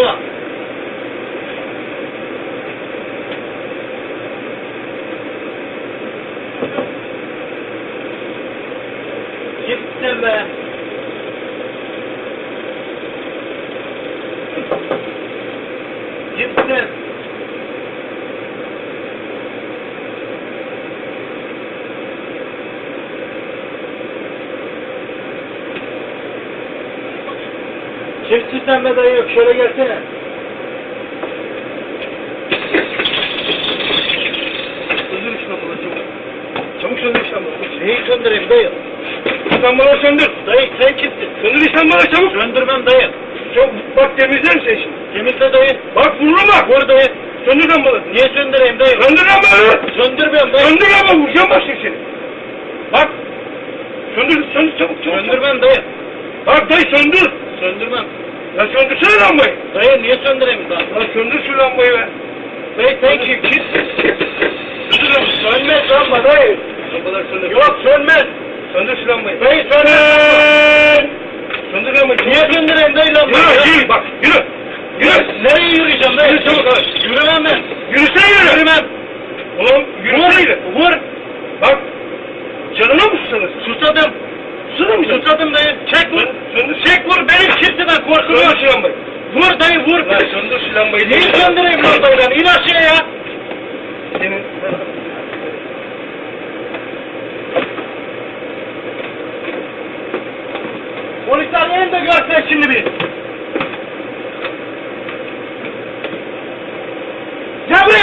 Sola. Gittin be. Gittin. Kimsin sen be dayı? Şöyle gelsene. Söndür lambaları çabuk. Çabuk söndür lambaları. Neyi söndüreyim dayı? Lambaları söndür. Dayı sen kimsin? Söndür lambaları çabuk. Söndürmem dayı. Çabuk bak temizlerim seni şimdi. Temizle dayı. Bak vururum bak. Vur dayı. Söndür lambaları. Niye söndüreyim dayı? Söndür lambaları. Söndürmüyorum dayı. Söndür lambaları. Vuracağım şimdi seni. Bak. Söndür, söndür çabuk çabuk. Söndürmem dayı. Bak dayı söndür. Söndürmem. Ya söndürsene lambayı. Dayı niye söndüreyim daha? Ya söndür şu lambayı be. Dayı sen kim? Kim? Söndür. Sönmez lamba dayı. Lambaları söndür. Yok sönmez. Söndür şu lambayı. Dayı sönmez. Söndür lambayı. Niye söndüreyim dayı lambayı? Yürü, yürü bak yürü. Yürü. Nereye yürüyeceğim dayı? Yürü çabuk hadi. Yürümem ben. Yürüsene yürü. Yürümem. Ulan yürüsene yürü. Vur. Bak. Canına mı susadın? Susadım. Susadın mı? Susadım dayı. Çek Lan söndür şu lambayı. Neyi söndüreyim lambayı ben? İn aşağıya. Senin... Polisler elinde görsün şimdi bir. Ya buraya!